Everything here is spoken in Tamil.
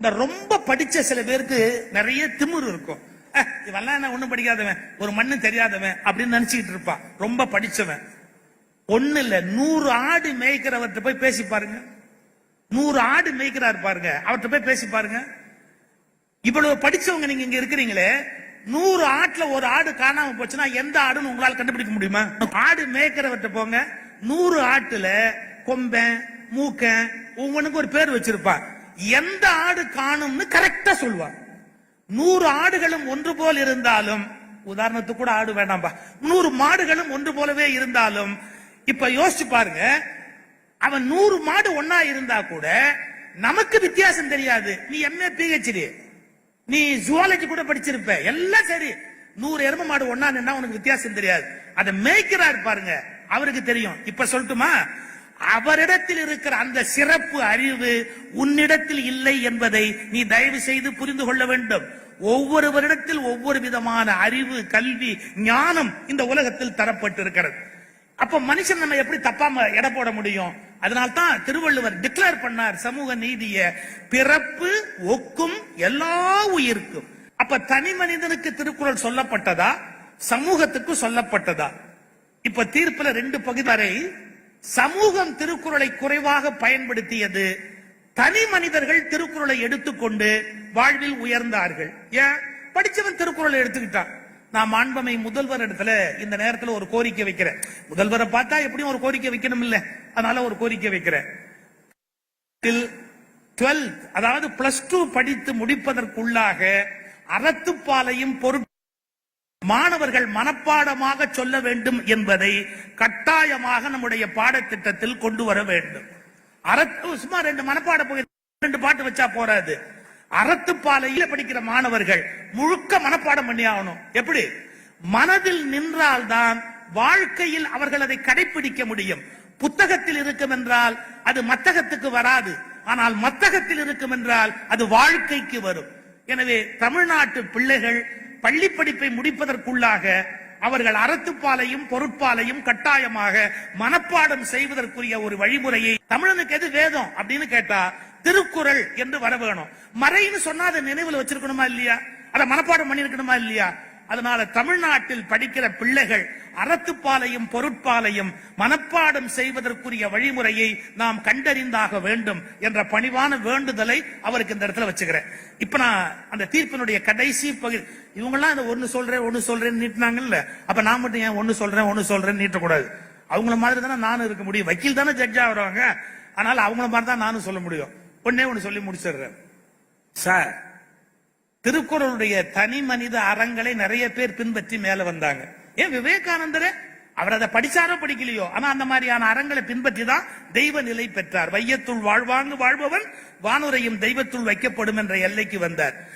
இந்த ரொம்ப படிச்ச சில பேருக்கு நிறைய திமிர் இருக்கும். இவெல்லாம் நான் என்ன ஒண்ணும் படிக்காதவன் ஒரு மண்ணு தெரியாதவன் அப்படின்னு நினைச்சுக்கிட்டு இருப்பான். ரொம்ப படிச்சவன். ஒண்ணு இல்ல நூறு ஆடு மேய்க்கிறவர்கிட்ட போய் பேசி பாருங்க. நூறு ஆடு மேய்க்கிறாரு பாருங்க அவர்கிட்ட போய் பேசி பாருங்க. இவ்வளவு படிச்சவங்க நீங்க இங்க இருக்கிறீங்களே நூறு ஆட்டுல ஒரு ஆடு காணாம போச்சுன்னா எந்த ஆடுன்னு உங்களால கண்டுபிடிக்க முடியுமா? ஆடு மேய்க்கிறவர்கிட்ட போங்க நூறு ஆட்டுல கொம்பன் மூக்கன் ஒவ்வொன்றுக்கும் ஒரு பேர் வச்சிருப்பான். எந்த ஆடு காணும்னு கரெக்டா சொல்லுவான். நூறு ஆடுகளும் ஒன்று போல் இருந்தாலும் உதாரணத்துக்கு கூட ஆடு வேண்டாம்பா நூறு மாடுகளும் ஒன்று போலவே இருந்தாலும் இப்ப யோசிச்சு பாருங்க அவன் நூறு மாடு ஒன்னா இருந்தா கூட நமக்கு வித்தியாசம் தெரியாது. நீ எம்ஏ பிஹெச்டி நீ ஜுவாலஜி கூட படிச்சிருப்ப. எல்லாம் சரி. நூறு எரும மாடு ஒன்னா நின்னா உனக்கு வித்தியாசம் தெரியாது. அதை மேய்க்கிறார் பாருங்க அவருக்கு தெரியும். இப்ப சொல்லட்டுமா? அவரிடத்தில் இருக்கிற அந்த சிறப்பு அறிவு உன்னிடத்தில் இல்லை என்பதை நீ தயவு செய்து புரிந்து கொள்ள வேண்டும். ஒவ்வொருவரிடத்தில் ஒவ்வொரு விதமான அறிவு கல்வி ஞானம் இந்த உலகத்தில் தரப்பட்டிருக்கிறது. அப்ப மனுஷன் நம்ம எப்படி தப்பாம எடை போட முடியும்? அதனால தான் திருவள்ளுவர் டிக்ளேர் பண்ணார் சமூக நீதிய. பிறப்பு ஒக்கும் எல்லா உயிர்க்கும். அப்ப தனி மனிதனுக்கு திருக்குறள் சொல்லப்பட்டதா? சமூகத்துக்கு சொல்லப்பட்டதா? இப்ப தீர்ப்புல ரெண்டு பகுதி வரை சமூகம் திருக்குறளை குறைவாக பயன்படுத்தியது. தனி மனிதர்கள் திருக்குறளை எடுத்துக்கொண்டு வாழ்வில் உயர்ந்தார்கள். ஏன்? படிச்சவன் திருக்குறளை எடுத்துக்கிட்டான். நான் மாண்பமை முதல்வர் இடத்துல இந்த நேரத்தில் ஒரு கோரிக்கை வைக்கிறேன். முதல்வரை பார்த்தா எப்படியும் ஒரு கோரிக்கை வைக்கணும் இல்ல அதனால ஒரு கோரிக்கை வைக்கிறேன். டுவெல்த் அதாவது பிளஸ் டூ படித்து முடிப்பதற்குள்ளாக அறத்துப்பாலையும் பொருள் மாணவர்கள் மனப்பாடமாக சொல்ல வேண்டும் என்பதை கட்டாயமாக நம்முடைய பாடத்திட்டத்தில் கொண்டு வர வேண்டும். அறத்து சும்மா ரெண்டு மனப்பாட பகுதி ரெண்டு பாட்டு வச்சா போறாது. அறத்துப்பாலையில படிக்கிற மாணவர்கள் முழுக்க மனப்பாடம் பண்ணி ஆகணும். எப்படி? மனதில் நின்றால்தான் வாழ்க்கையில் அவர்கள் அதை கடைபிடிக்க முடியும். புத்தகத்தில் இருக்கும் என்றால் அது மத்தகத்துக்கு வராது. ஆனால் மத்தகத்தில் இருக்கும் என்றால் அது வாழ்க்கைக்கு வரும். எனவே தமிழ்நாட்டு பிள்ளைகள் பள்ளி படிப்பை முடிப்பதற்குள்ளாக அவர்கள் அறத்துப்பாலையும் பொருட்பாலையும் கட்டாயமாக மனப்பாடம் செய்வதற்குரிய ஒரு வழிமுறையை தமிழனுக்கு எது வேதம் அப்படின்னு கேட்டா திருக்குறள் என்று வர வேணும். மறைன்னு சொன்னா அதை நினைவுல வச்சிருக்கணுமா இல்லையா? அதை மனப்பாடம் பண்ணிருக்கணுமா இல்லையா? அதனால தமிழ்நாட்டில் படிக்கிற பிள்ளைகள் அறத்துப்பாலையும் பொருட்பாலையும் மனப்பாடம் செய்வதற்குரிய வழிமுறையை நாம் கண்டறிந்தாக வேண்டும் என்ற பணிவான வேண்டுதலை அவருக்கு இந்த இடத்துல வச்சுக்கிறேன். இப்ப நான் அந்த தீர்ப்பினுடைய கடைசி பகுதி இவங்கெல்லாம் இந்த ஒன்னு சொல்றேன் ஒன்னு சொல்றேன்னு நீட்டினாங்கல்ல. அப்ப நான் மட்டும் ஏன் ஒன்னு சொல்றேன் ஒன்னு சொல்றேன்னு நீட்டக்கூடாது? அவங்கள மாதிரி தானே நானும் இருக்க முடியும். வக்கீல் தானே ஜட்ஜா வருவாங்க அதனால அவங்கள மாதிரி தான் நானும் சொல்ல முடியும். ஒன்னே ஒன்னு சொல்லி முடிச்சிடுறேன். சார் திருக்குறளுடைய தனி மனித அறங்களை நிறைய பேர் பின்பற்றி மேல வந்தாங்க. ஏன் விவேகானந்தர்? அவர் அதை படிச்சாரோ படிக்கலையோ? ஆனா அந்த மாதிரியான அறங்களை பின்பற்றி தான் தெய்வ நிலை பெற்றார். வையத்துள் வாழ்வாங்கு வாழ்பவன் வானுரையும் தெய்வத்துள் வைக்கப்படும் என்ற எல்லைக்கு வந்தார்.